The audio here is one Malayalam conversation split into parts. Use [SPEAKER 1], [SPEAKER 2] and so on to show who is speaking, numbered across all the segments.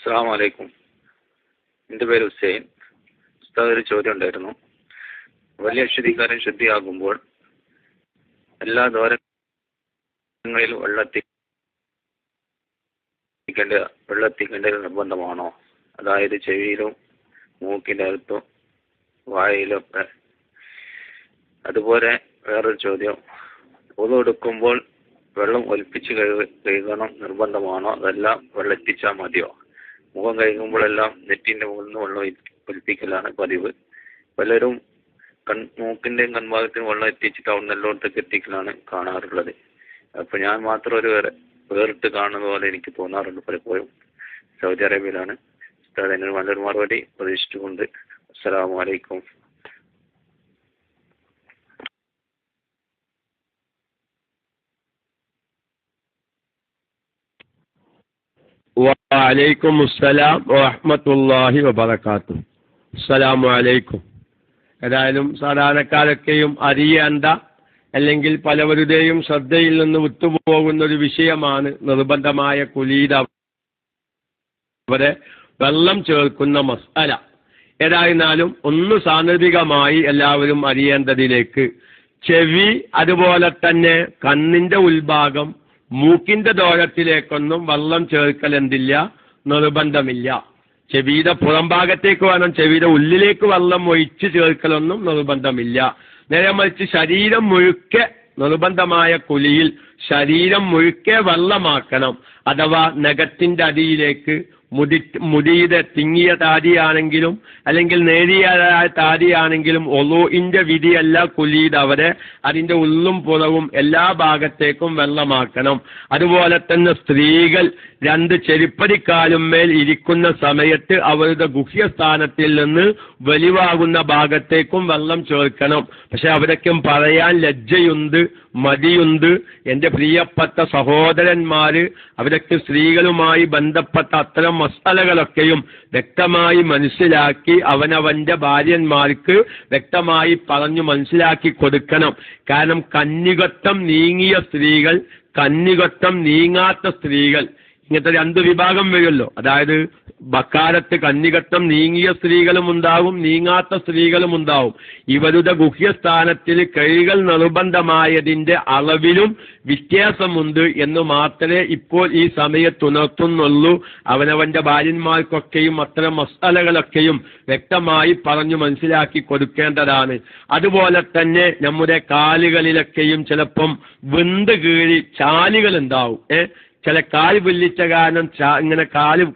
[SPEAKER 1] അസ്സാം വലൈക്കും എന്റെ പേര് ഹുസൈൻ. ഉസ്താദ് ഒരു ചോദ്യം ഉണ്ടായിരുന്നു. വലിയ അശ്വതിക്കാരൻ ശുദ്ധിയാകുമ്പോൾ എല്ലാ ദ്വാരങ്ങളിലും വെള്ളത്തിക്കേണ്ട വെള്ളത്തിക്കേണ്ടത് നിർബന്ധമാണോ? അതായത് ചെവിയിലും മൂക്കിന്റെ അകത്തും വായയിലും ഒക്കെ. അതുപോലെ വേറൊരു ചോദ്യം. പൊതു വെള്ളം ഒലിപ്പിച്ച് കഴുക കഴുകണം നിർബന്ധമാണോ? അതെല്ലാം വെള്ളം എത്തിച്ചാൽ മതിയോ? മുഖം കഴുകുമ്പോഴെല്ലാം നെറ്റിന്റെ മുകളിൽ നിന്ന് വെള്ളം ഒലി- ഒലിപ്പിക്കലാണ് പതിവ്. പലരും കൺ മൂക്കിന്റെയും കൺഭാഗത്തിനും വെള്ളം എത്തിച്ചിട്ട് അവിടെ എല്ലായിടത്തേക്ക് എത്തിക്കലാണ് കാണാറുള്ളത്. അപ്പോൾ ഞാൻ മാത്രം ഒരു വേറെ വേറിട്ട് കാണുന്ന പോലെ എനിക്ക് തോന്നാറുണ്ട് പലപ്പോഴും. സൗദി അറേബ്യയിലാണ്. അതിനൊരു നല്ലൊരു മറുപടി പ്രതീക്ഷിച്ചുകൊണ്ട്. അസ്സലാമു അലൈക്കും.
[SPEAKER 2] വലൈക്കും അസ്സലാം വറഹ്മത്തുള്ളാഹി വബർക്കാത്തു അസ്സലാമു അലൈക്കും ഏതായാലും സാധാരണക്കാരൊക്കെയും അറിയേണ്ട അല്ലെങ്കിൽ പലവരുടെയും ശ്രദ്ധയിൽ നിന്ന് വിട്ടുപോകുന്ന ഒരു വിഷയമാണ് നിർബന്ധമായ കുലീത വരെ വെള്ളം ചേർക്കുന്ന മസാല ഏതായിരുന്നാലും ഒന്ന് സാന്ദർഭികമായി എല്ലാവരും അറിയേണ്ടതിലേക്ക് ചെവി അതുപോലെ തന്നെ കണ്ണിന്റെ ഉൾഭാഗം മൂക്കിന്റെ ദോരത്തിലേക്കൊന്നും വെള്ളം ചേർക്കൽ എന്തില്ല നിർബന്ധമില്ല. ചെവിയുടെ പുറംഭാഗത്തേക്ക് വേണം ചെവിയുടെ ഉള്ളിലേക്ക് വെള്ളം ഒഴിച്ച് ചേർക്കലൊന്നും നിർബന്ധമില്ല. നേരെ മറിച്ച് ശരീരം മുഴുക്കെ നിർബന്ധമായ കുലിയിൽ ശരീരം മുഴുക്കെ വെള്ളമാക്കണം. അഥവാ നഖത്തിന്റെ അടിയിലേക്ക് മുടി മുടിയുടെ തിങ്ങിയ താടിയാണെങ്കിലും അല്ലെങ്കിൽ നേരിയ താടിയാണെങ്കിലും ഒലോയിന്റെ വിധിയല്ല കുലീത് അവരെ. അതിന്റെ ഉള്ളും പുറവും എല്ലാ ഭാഗത്തേക്കും വെള്ളമാക്കണം. അതുപോലെ തന്നെ സ്ത്രീകൾ രണ്ട് ചെരുപ്പടിക്കാലും മേൽ ഇരിക്കുന്ന സമയത്ത് അവരുടെ ഗുഹ്യസ്ഥാനത്തിൽ നിന്ന് വലിവാകുന്ന ഭാഗത്തേക്കും വെള്ളം ചേർക്കണം. പക്ഷെ അവരൊക്കെ പറയാൻ ലജ്ജയുണ്ട് മതിയുണ്ട്. എന്റെ പ്രിയപ്പെട്ട സഹോദരന്മാര് അവരൊക്കെ സ്ത്രീകളുമായി ബന്ധപ്പെട്ട അത്തരം മസാലകളൊക്കെയും വ്യക്തമായി മനസ്സിലാക്കി അവനവന്റെ ഭാര്യന്മാർക്ക് വ്യക്തമായി പറഞ്ഞു മനസ്സിലാക്കി കൊടുക്കണം. കാരണം കന്നികത്വം നീങ്ങിയ സ്ത്രീകൾ കന്നികത്വം നീങ്ങാത്ത സ്ത്രീകൾ ഇങ്ങനത്തെ രണ്ട് വിഭാഗം വരുമല്ലോ. അതായത് ബക്കാലത്ത് കന്നികട്ടം നീങ്ങിയ സ്ത്രീകളും ഉണ്ടാവും നീങ്ങാത്ത സ്ത്രീകളും ഉണ്ടാവും. ഇവരുടെ ഗുഹ്യസ്ഥാനത്തിൽ കൈകൾ നിർബന്ധമായതിന്റെ അളവിലും വ്യത്യാസമുണ്ട് എന്ന് മാത്രമേ ഇപ്പോൾ ഈ സമയത്തുണർത്തുന്നുള്ളൂ അവനവന്റെ ഭാര്യന്മാർക്കൊക്കെയും അത്തരം മസാലകളൊക്കെയും വ്യക്തമായി പറഞ്ഞു മനസ്സിലാക്കി കൊടുക്കേണ്ടതാണ്. അതുപോലെ തന്നെ നമ്മുടെ കാലുകളിലൊക്കെയും ചിലപ്പം വെന്ത് കീഴി ചാലുകൾ ഉണ്ടാവും ഏ? ചില കാൽ വില്ലിച്ച കാരണം ഇങ്ങനെ കാൽ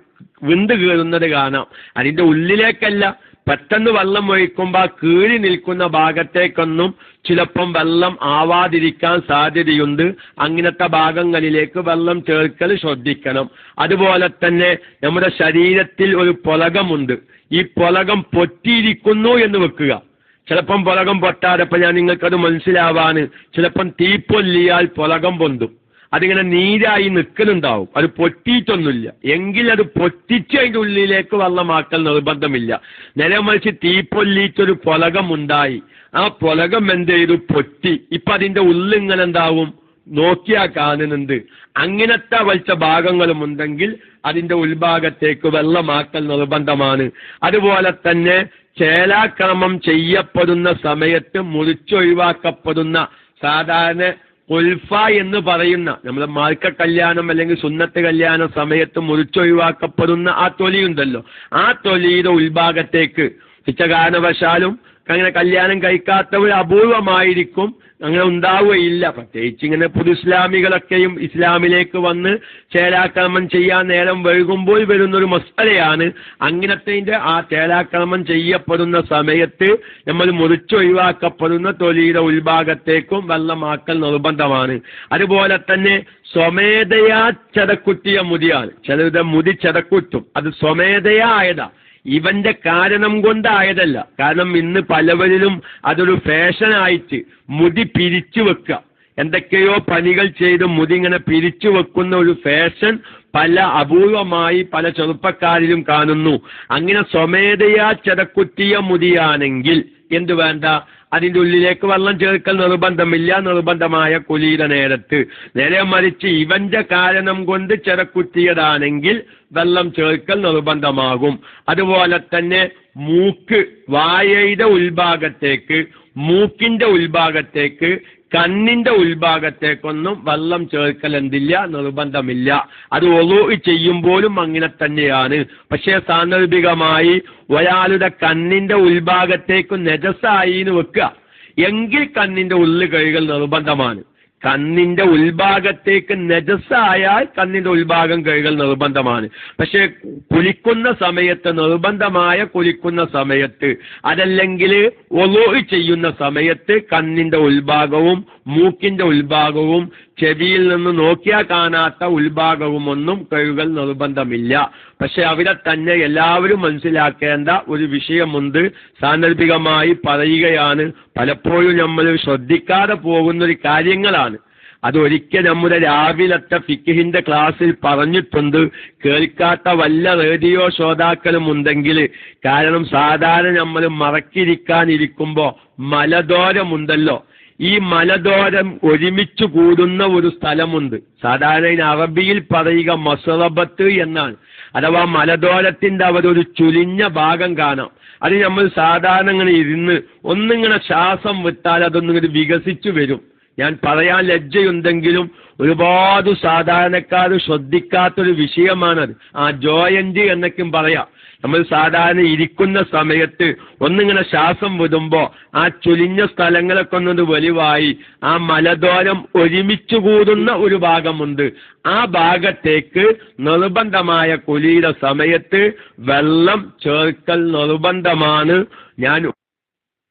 [SPEAKER 2] വിന്ത് കീറുന്നത് കാണാം. അതിന്റെ ഉള്ളിലേക്കല്ല പെട്ടെന്ന് വെള്ളം ഒഴിക്കുമ്പോൾ ആ കീഴി നിൽക്കുന്ന ഭാഗത്തേക്കൊന്നും ചിലപ്പം വെള്ളം ആവാതിരിക്കാൻ സാധ്യതയുണ്ട്. അങ്ങനത്തെ ഭാഗങ്ങളിലേക്ക് വെള്ളം ചേർക്കൽ ശ്രദ്ധിക്കണം. അതുപോലെ തന്നെ നമ്മുടെ ശരീരത്തിൽ ഒരു പൊലകമുണ്ട്. ഈ പൊലകം പൊറ്റിയിരിക്കുന്നു എന്ന് വെക്കുക. ചിലപ്പം പൊലകം പൊട്ടാതെ ഞാൻ നിങ്ങൾക്കത് മനസ്സിലാവാന് ചിലപ്പം തീപ്പൊല്ലിയാൽ പൊലകം പൊന്തും. അതിങ്ങനെ നീരായി നിൽക്കുന്നുണ്ടാവും അത് പൊട്ടിയിട്ടൊന്നുമില്ല. എങ്കിൽ അത് പൊട്ടിച്ച് അതിന്റെ ഉള്ളിലേക്ക് വെള്ളമാക്കൽ നിർബന്ധമില്ല. നേരെ മറിച്ച് തീപ്പൊല്ലിയിട്ടൊരു പൊലകം ഉണ്ടായി ആ പൊലകം എന്ത് ചെയ്തു പൊട്ടി. ഇപ്പൊ അതിന്റെ ഉള്ളിങ്ങനെ എന്താവും നോക്കിയാ കാണുന്നുണ്ട്. അങ്ങനത്തെ വലിച്ച ഭാഗങ്ങളും ഉണ്ടെങ്കിൽ അതിന്റെ ഉൾഭാഗത്തേക്ക് വെള്ളമാക്കൽ നിർബന്ധമാണ്. അതുപോലെ തന്നെ ചേലാക്രമം ചെയ്യപ്പെടുന്ന സമയത്ത് മുറിച്ചൊഴിവാക്കപ്പെടുന്ന സാധാരണ ഉൽഫ എന്ന് പറയുന്ന നമ്മുടെ മാർക്ക കല്യാണം അല്ലെങ്കിൽ സുന്നത്ത് കല്യാണ സമയത്ത് മുറിച്ചൊഴിവാക്കപ്പെടുന്ന ആ തൊലിയുണ്ടല്ലോ. ആ തൊലിയുടെ ഉൾഭാഗത്തേക്ക് ഇച്ച കാരണവശാലും അങ്ങനെ കല്യാണം കഴിക്കാത്തവർ അപൂർവമായിരിക്കും. അങ്ങനെ ഉണ്ടാവുകയില്ല. പ്രത്യേകിച്ച് ഇങ്ങനെ പുതു ഇസ്ലാമികളൊക്കെയും ഇസ്ലാമിലേക്ക് വന്ന് ചേരാക്രമം ചെയ്യാൻ നേരം വൈകുമ്പോൾ വരുന്നൊരു മസ്തലയാണ് അങ്ങനത്തെ ആ ചേരാക്രമം ചെയ്യപ്പെടുന്ന സമയത്ത് നമ്മൾ മുറിച്ചൊഴിവാക്കപ്പെടുന്ന തൊലിയുടെ ഉൾഭാഗത്തേക്കും വെള്ളമാക്കൽ നിർബന്ധമാണ്. അതുപോലെ തന്നെ സ്വമേധയാ ചതക്കുത്തിയ മുതിയാണ്. ചിലരുടെ മുതി ചതക്കുറ്റും അത് സ്വമേധയാ ആയതാ. ഇവന്റെ കാരണം കൊണ്ടായതല്ല. കാരണം ഇന്ന് പലവരിലും അതൊരു ഫാഷനായിട്ട് മുടി പിരിച്ചു വെക്കുക. എന്തൊക്കെയോ പണികൾ ചെയ്ത് മുടി ഇങ്ങനെ പിരിച്ചു വെക്കുന്ന ഒരു ഫാഷൻ പല അപൂർവമായി പല ചെറുപ്പക്കാരിലും കാണുന്നു. അങ്ങനെ സ്വമേധയാ ചെതക്കുത്തിയ മുടിയാണെങ്കിൽ എന്തു വേണ്ട? അതിന്റെ ഉള്ളിലേക്ക് വെള്ളം ചേർക്കൽ നിർബന്ധമില്ല നിർബന്ധമായ കുലിയുടെ നേരത്ത്. നേരെ മറിച്ച് ഇവന്റെ കാരണം കൊണ്ട് ചിറക്കുത്തിയതാണെങ്കിൽ വെള്ളം ചേർക്കൽ നിർബന്ധമാകും. അതുപോലെ തന്നെ മൂക്ക് വായയുടെ ഉൾഭാഗത്തേക്ക് മൂക്കിന്റെ ഉൾഭാഗത്തേക്ക് കണ്ണിന്റെ ഉൾഭാഗത്തേക്കൊന്നും വെള്ളം ചേർക്കൽ എന്തില്ല നിർബന്ധമില്ല. അത് ഒളു ചെയ്യുമ്പോഴും അങ്ങനെ തന്നെയാണ്. പക്ഷേ സാന്ദർഭികമായി ഒരാളുടെ കണ്ണിന്റെ ഉൾഭാഗത്തേക്ക് നെജസായി വെക്കുക. എങ്കിൽ കണ്ണിന്റെ ഉള്ളിൽ കഴുകൽ നിർബന്ധമാണ്. കണ്ണിന്റെ ഉൾഭാഗത്തേക്ക് നജസ്സായാൽ കണ്ണിന്റെ ഉൾഭാഗം കഴുകൽ നിർബന്ധമാണ്. പക്ഷെ കുലിക്കുന്ന സമയത്ത് നിർബന്ധമായ കുലിക്കുന്ന സമയത്ത് അതല്ലെങ്കിൽ ഒലോ ചെയ്യുന്ന സമയത്ത് കണ്ണിന്റെ ഉൾഭാഗവും മൂക്കിന്റെ ഉൾഭാഗവും ചെവിയിൽ നിന്ന് നോക്കിയാൽ കാണാത്ത ഉത്ഭാഗവും ഒന്നും കഴിവുകൾ നിർബന്ധമില്ല. പക്ഷെ അവിടെ തന്നെ എല്ലാവരും മനസ്സിലാക്കേണ്ട ഒരു വിഷയമുണ്ട്. സാന്ദർഭികമായി പറയുകയാണ് പലപ്പോഴും നമ്മൾ ശ്രദ്ധിക്കാതെ പോകുന്ന ഒരു കാര്യങ്ങളാണ്. അതൊരിക്കൽ നമ്മുടെ രാവിലത്തെ ഫിക്കിഹിന്റെ ക്ലാസ്സിൽ പറഞ്ഞിട്ടുണ്ട്. കേൾക്കാത്ത വല്ല റേഡിയോ ശ്രോതാക്കളും ഉണ്ടെങ്കിൽ കാരണം സാധാരണ നമ്മൾ മറക്കിരിക്കാനിരിക്കുമ്പോൾ മലദോരമുണ്ടല്ലോ ഈ മലദോരം ഒരുമിച്ച് കൂടുന്ന ഒരു സ്ഥലമുണ്ട്. സാധാരണ അറബിയിൽ പറയുക മസറബത്ത് എന്നാണ്. അഥവാ മലദോരത്തിന്റെ അവർ ഒരു ചുലിഞ്ഞ ഭാഗം കാണാം. അത് നമ്മൾ സാധാരണ ഇങ്ങനെ ഇരുന്ന് ഒന്നിങ്ങനെ ശ്വാസം വിട്ടാൽ അതൊന്നിങ്ങനെ വികസിച്ചു വരും. ഞാൻ പറയാൻ ലജ്ജയുണ്ടെങ്കിലും ഒരുപാട് സാധാരണക്കാർ ശ്രദ്ധിക്കാത്തൊരു വിഷയമാണത്. ആ ജോയന്റ് എന്നൊക്കെയും പറയാം. നമ്മൾ സാധാരണ ഇരിക്കുന്ന സമയത്ത് ഒന്നിങ്ങനെ ശ്വാസം വിടുമ്പോ ആ ചുലിഞ്ഞ സ്ഥലങ്ങളൊക്കെ ഒന്നത് വലിവായി ആ മലദോരം ഒരുമിച്ച് കൂടുന്ന ഒരു ഭാഗമുണ്ട്. ആ ഭാഗത്തേക്ക് നിർബന്ധമായ കുലിയുടെ സമയത്ത് വെള്ളം ചേർക്കൽ നിർബന്ധമാണ്. ഞാൻ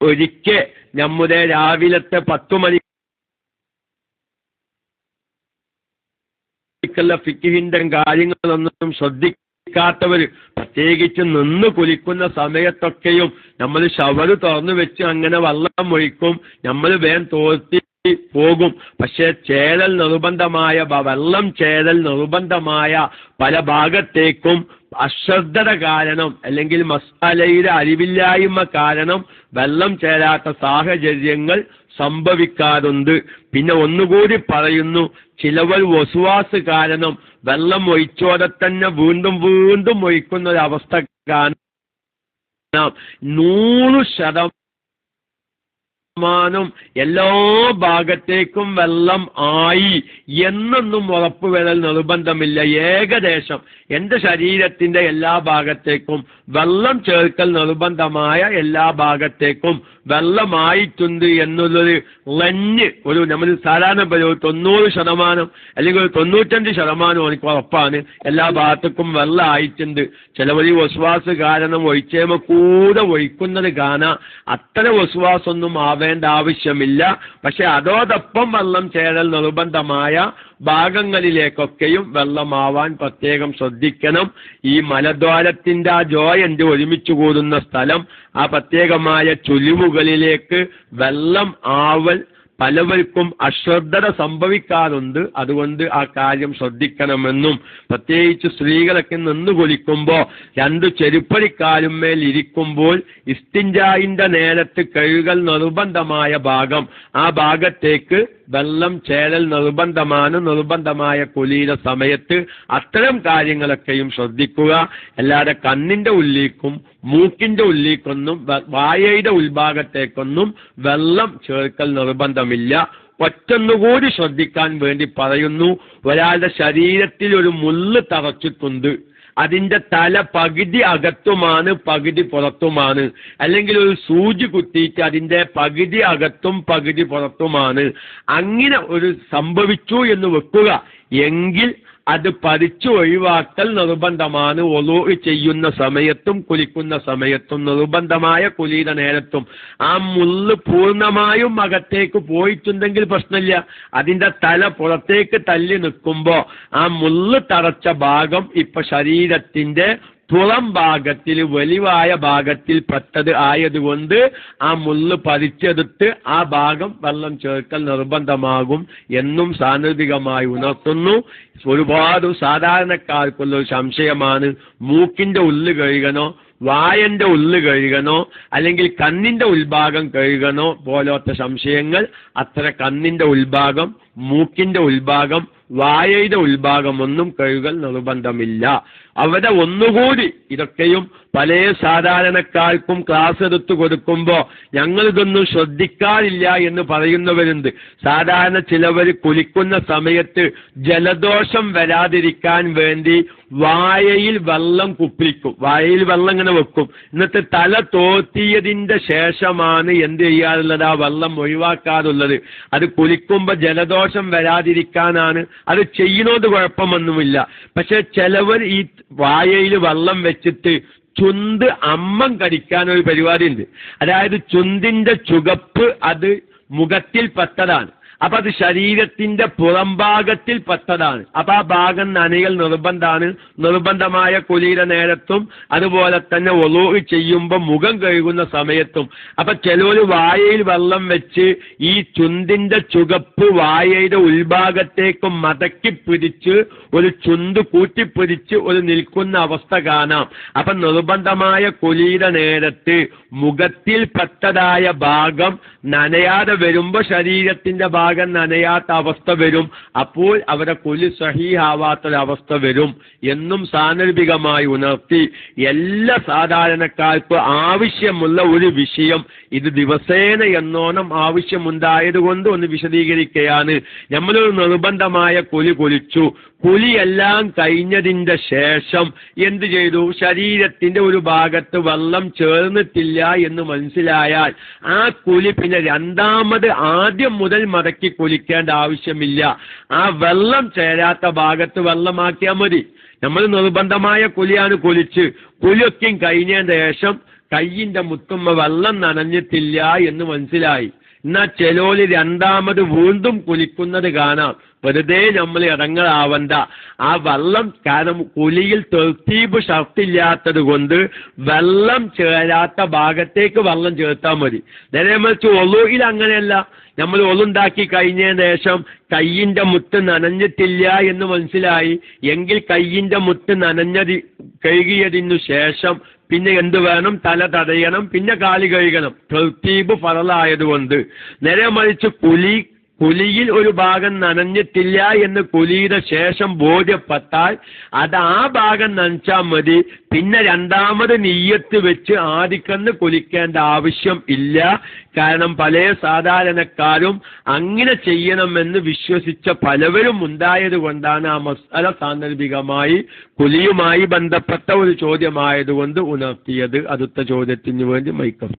[SPEAKER 2] ഒരിക്കൽ നമ്മുടെ രാവിലത്തെ പത്തു മണി ക്കുള്ള ഫിക്കിഹിന്റെ കാര്യങ്ങളൊന്നും ശ്രദ്ധിക്കാത്തവർ പ്രത്യേകിച്ച് നിന്ന് കുലിക്കുന്ന സമയത്തൊക്കെയും നമ്മൾ ഷവറ് തുറന്നു വെച്ച് അങ്ങനെ വള്ളം ഒഴിക്കും നമ്മൾ വേഗം തോർത്തി പോകും. പക്ഷേ ചേരൽ നിർബന്ധമായ വെള്ളം ചേരൽ നിർബന്ധമായ പല ഭാഗത്തേക്കും അശ്രദ്ധത കാരണം അല്ലെങ്കിൽ മസാലയുടെ അറിവില്ലായ്മ കാരണം വെള്ളം ചേരാത്ത സാഹചര്യങ്ങൾ സംഭവിക്കാറുണ്ട്. പിന്നെ ഒന്നുകൂടി പറയുന്നു ചിലവൽ വസുവാസ് കാരണം വെള്ളം ഒഴിച്ചോടെ തന്നെ വീണ്ടും വീണ്ടും ഒഴിക്കുന്ന ഒരു അവസ്ഥ കാണാം നൂറ് ശതമാനം എല്ലാ ഭാഗത്തേക്കും വെള്ളം ആയി എന്നൊന്നും ഉറപ്പ് ഉറപ്പുവരൽ നിർബന്ധമില്ല. ഏകദേശം എന്റെ ശരീരത്തിന്റെ എല്ലാ ഭാഗത്തേക്കും വെള്ളം ചേർക്കൽ നിർബന്ധമായ എല്ലാ ഭാഗത്തേക്കും വെള്ളമായിട്ടുണ്ട് എന്നുള്ളൊരു ലഞ്ഞ് ഒരു നമ്മൾ സാധാരണ ഒരു തൊണ്ണൂറ് ശതമാനം അല്ലെങ്കിൽ ഒരു തൊണ്ണൂറ്റഞ്ച് ശതമാനം എനിക്ക് ഉറപ്പാണ്. എല്ലാ ഭാഗത്തേക്കും വെള്ളം ആയിട്ടുണ്ട് ചിലവർ ഈ വസ്വാസ് കാരണം ഒഴിച്ചേമ കൂടെ ഒഴിക്കുന്നത് അത്ര വസ്വാസൊന്നും ആവേണ്ട ആവശ്യമില്ല. പക്ഷെ അതോടൊപ്പം വെള്ളം ചേരൽ നിർബന്ധമായ ഭാഗങ്ങളിലേക്കൊക്കെയും വെള്ളമാവാൻ പ്രത്യേകം ശ്രദ്ധിക്കണം. ഈ മലദ്വാരത്തിന്റെ ആ ജോയന്റ് ഒരുമിച്ച് കൂടുന്ന സ്ഥലം ആ പ്രത്യേകമായ ചുലിവുകളിലേക്ക് വെള്ളം ആവൽ പലവർക്കും അശ്രദ്ധത സംഭവിക്കാറുണ്ട്. അതുകൊണ്ട് ആ കാര്യം ശ്രദ്ധിക്കണമെന്നും പ്രത്യേകിച്ച് സ്ത്രീകളൊക്കെ നിന്ന് കുളിക്കുമ്പോൾ രണ്ട് ചെരുപ്പടിക്കാലുമേൽ ഇരിക്കുമ്പോൾ ഇസ്തിഞ്ചായിന്റെ നേരത്ത് കഴുകൽ നിർബന്ധമായ ഭാഗം ആ ഭാഗത്തേക്ക് വെള്ളം ചേരൽ നിർബന്ധമാണ്. നിർബന്ധമായ കുലിയുടെ സമയത്ത് അത്തരം കാര്യങ്ങളൊക്കെയും ശ്രദ്ധിക്കുക. അല്ലാതെ കണ്ണിന്റെ ഉള്ളിക്കും മൂക്കിന്റെ ഉള്ളിക്കൊന്നും വായയുടെ ഉൾഭാഗത്തേക്കൊന്നും വെള്ളം ചേർക്കൽ നിർബന്ധമില്ല. ഒറ്റൊന്നുകൂടി ശ്രദ്ധിക്കാൻ വേണ്ടി പറയുന്നു. ഒരാളുടെ ശരീരത്തിൽ ഒരു മുള്ള് തറച്ചിട്ടുണ്ട്. അതിന്റെ തല പകുതി അകത്തുമാണ് പകുതി പുറത്തുമാണ്. അല്ലെങ്കിൽ ഒരു സൂചി കുത്തിയിട്ട് അതിന്റെ പകുതി അകത്തും പകുതി പുറത്തുമാണ്. അങ്ങനെ ഒരു സംഭവിച്ചു എന്ന് വെക്കുക. എങ്കിൽ അത് പതിച്ചു ഒഴിവാക്കൽ നിർബന്ധമാണ്. ഒലു ചെയ്യുന്ന സമയത്തും കുലിക്കുന്ന സമയത്തും നിർബന്ധമായ കുലിയുടെ നേരത്തും. ആ മുള്ള് പൂർണമായും അകത്തേക്ക് പോയിട്ടുണ്ടെങ്കിൽ പ്രശ്നമില്ല. അതിന്റെ തല പുറത്തേക്ക് തല്ലി നിൽക്കുമ്പോൾ ആ മുള്ള് തറച്ച ഭാഗം ഇപ്പൊ ശരീരത്തിന്റെ പുറം ഭാഗത്തിൽ വലിവായ ഭാഗത്തിൽ പെട്ടത് ആയതുകൊണ്ട് ആ മുള്ള് പതിച്ചെടുത്ത് ആ ഭാഗം വെള്ളം ചേർക്കൽ നിർബന്ധമാകും എന്നും സാന്നിധികമായി ഉണർത്തുന്നു. ഒരുപാട് സാധാരണക്കാർക്കുള്ള ഒരു സംശയമാണ് മൂക്കിന്റെ ഉള്ളു കഴുകണോ വായന്റെ ഉള്ളു കഴുകണോ അല്ലെങ്കിൽ കണ്ണിന്റെ ഉൾഭാഗം കഴുകണോ പോലത്തെ സംശയങ്ങൾ. അത്ര കണ്ണിന്റെ ഉൾഭാഗം മൂക്കിന്റെ ഉൾഭാഗം വായയുടെ ഉൾഭാഗം ഒന്നും കഴുകൽ നിർബന്ധമില്ല. അവിടെ ഒന്നുകൂടി ഇതൊക്കെയും പല സാധാരണക്കാർക്കും ക്ലാസ് എടുത്തു കൊടുക്കുമ്പോൾ ഞങ്ങളിതൊന്നും ശ്രദ്ധിക്കാറില്ല എന്ന് പറയുന്നവരുണ്ട്. സാധാരണ ചിലവർ കുളിക്കുന്ന സമയത്ത് ജലദോഷം വരാതിരിക്കാൻ വേണ്ടി വായയിൽ വെള്ളം കുപ്പിക്കും വായയിൽ വെള്ളം ഇങ്ങനെ വെക്കും. എന്നിട്ട് തല തോത്തിയതിന്റെ ശേഷമാണ് എന്ത് ചെയ്യാറുള്ളത്? ആ വെള്ളം ഒഴിവാക്കാറുള്ളത്. അത് കുളിക്കുമ്പോൾ ജലദോഷം വരാതിരിക്കാനാണ്. അത് ചെയ്യുന്നത് കുഴപ്പമൊന്നുമില്ല. പക്ഷെ ചിലവർ ഈ വായയിൽ വെള്ളം വെച്ചിട്ട് ചുണ്ട് അമ്മം കടിക്കാൻ ഒരു പരിപാടി ഉണ്ട് അതായത് ചുണ്ടിന്റെ ചുകപ്പ് അത് മുഖത്തിൽ പെട്ടതാണ്. അപ്പൊ അത് ശരീരത്തിന്റെ പുറംഭാഗത്തിൽ പെട്ടതാണ്. അപ്പൊ ആ ഭാഗം നനയൽ നിർബന്ധമാണ്. നിർബന്ധമായ കുലിയുടെ നേരത്തും അതുപോലെ തന്നെ ഒലു ചെയ്യുമ്പോൾ മുഖം കഴുകുന്ന സമയത്തും. അപ്പൊ ചിലര് വായയിൽ വെള്ളം വെച്ച് ഈ ചുന്തിന്റെ ചുകപ്പ് വായയുടെ ഉൾഭാഗത്തേക്ക് മടക്കി പിടിച്ച് ഒരു ചുന്ത് കൂട്ടിപ്പിടിച്ച് ഒരു നിൽക്കുന്ന അവസ്ഥ കാണാം. അപ്പൊ നിർബന്ധമായ കുലിയുടെ നേരത്ത് മുഖത്തിൽ പെട്ടതായ ഭാഗം നനയാതെ വരുമ്പോ ശരീരത്തിന്റെ ഭാഗം നനയാത്ത അവസ്ഥ വരും. അപ്പോൾ അവരെ കുലി സഹീഹാവാത്തൊരവസ്ഥ വരും. എന്നും സാന്ദർഭികമായി ഉണർത്തി. എല്ലാ സാധാരണക്കാർക്ക് ആവശ്യമുള്ള ഒരു വിഷയം ഇത് ദിവസേന എന്നോണം ആവശ്യമുണ്ടായതുകൊണ്ട് ഒന്ന് വിശദീകരിക്കുകയാണ് നമ്മളൊരു നിർബന്ധമായ കുലി കൊലിച്ചു. കുലിയെല്ലാം കഴിഞ്ഞതിന്റെ ശേഷം എന്ത് ചെയ്തു? ശരീരത്തിന്റെ ഒരു ഭാഗത്ത് വെള്ളം ചേർന്നിട്ടില്ല എന്ന് മനസ്സിലായാൽ ആ കുലി പിന്നെ രണ്ടാമത് ആദ്യം മുതൽ മടക്കി കുലിക്കേണ്ട ആവശ്യമില്ല. ആ വെള്ളം ചേരാത്ത ഭാഗത്ത് വെള്ളമാക്കിയാൽ മതി. നമ്മൾ നിർബന്ധമായ കുലിയാണ് കുലിച്ച്. കുലിയൊക്കെയും കഴിഞ്ഞതിന് ശേഷം കയ്യിന്റെ മുത്തുമ്മ വെള്ളം നനഞ്ഞിട്ടില്ല എന്ന് മനസ്സിലായി. എന്നാൽ ചെലോലി രണ്ടാമത് വീണ്ടും കുലിക്കുന്നത് കാണാം. വെറുതെ നമ്മൾ ഇറങ്ങാവണ്ട ആ വെള്ളം കാരണം കുലിയിൽ തെർത്തീബ് ഷർട്ടില്ലാത്തത് കൊണ്ട് വെള്ളം ചേരാത്ത ഭാഗത്തേക്ക് വെള്ളം ചേർത്താൽ മതി. നേരെ മറിച്ച് ഒളുയിൽ അങ്ങനെയല്ല. നമ്മൾ ഒളുണ്ടാക്കി കഴിഞ്ഞതിന് ശേഷം കയ്യിന്റെ മുത്ത് നനഞ്ഞിട്ടില്ല എന്ന് മനസ്സിലായി. എങ്കിൽ കയ്യിന്റെ മുത്ത് നനഞ്ഞത് കഴുകിയതിനു ശേഷം പിന്നെ എന്ത് വേണം? തല തടയണം. പിന്നെ കാലി കഴുകണം. തെർത്തീബ് ഫറലായതുകൊണ്ട് നേരെ മറിച്ച് കുലി കുലിയിൽ ഒരു ഭാഗം നനഞ്ഞിട്ടില്ല എന്ന് കുലിയുടെ ശേഷം ബോധ്യപ്പെട്ടാൽ അത് ആ ഭാഗം നനച്ചാൽ മതി. പിന്നെ രണ്ടാമത് നെയ്യത്ത് വെച്ച് ആദിക്കന്ന് കുലിക്കേണ്ട ആവശ്യം ഇല്ല. കാരണം പല സാധാരണക്കാരും അങ്ങനെ ചെയ്യണമെന്ന് വിശ്വസിച്ച പലവരും ഉണ്ടായത് കൊണ്ടാണ് ആ മസാല സാന്ദർഭികമായി കുലിയുമായി ബന്ധപ്പെട്ട ഒരു ചോദ്യമായതുകൊണ്ട് ഉണർത്തിയത്. അടുത്ത ചോദ്യത്തിന് വേണ്ടി മൈക്കം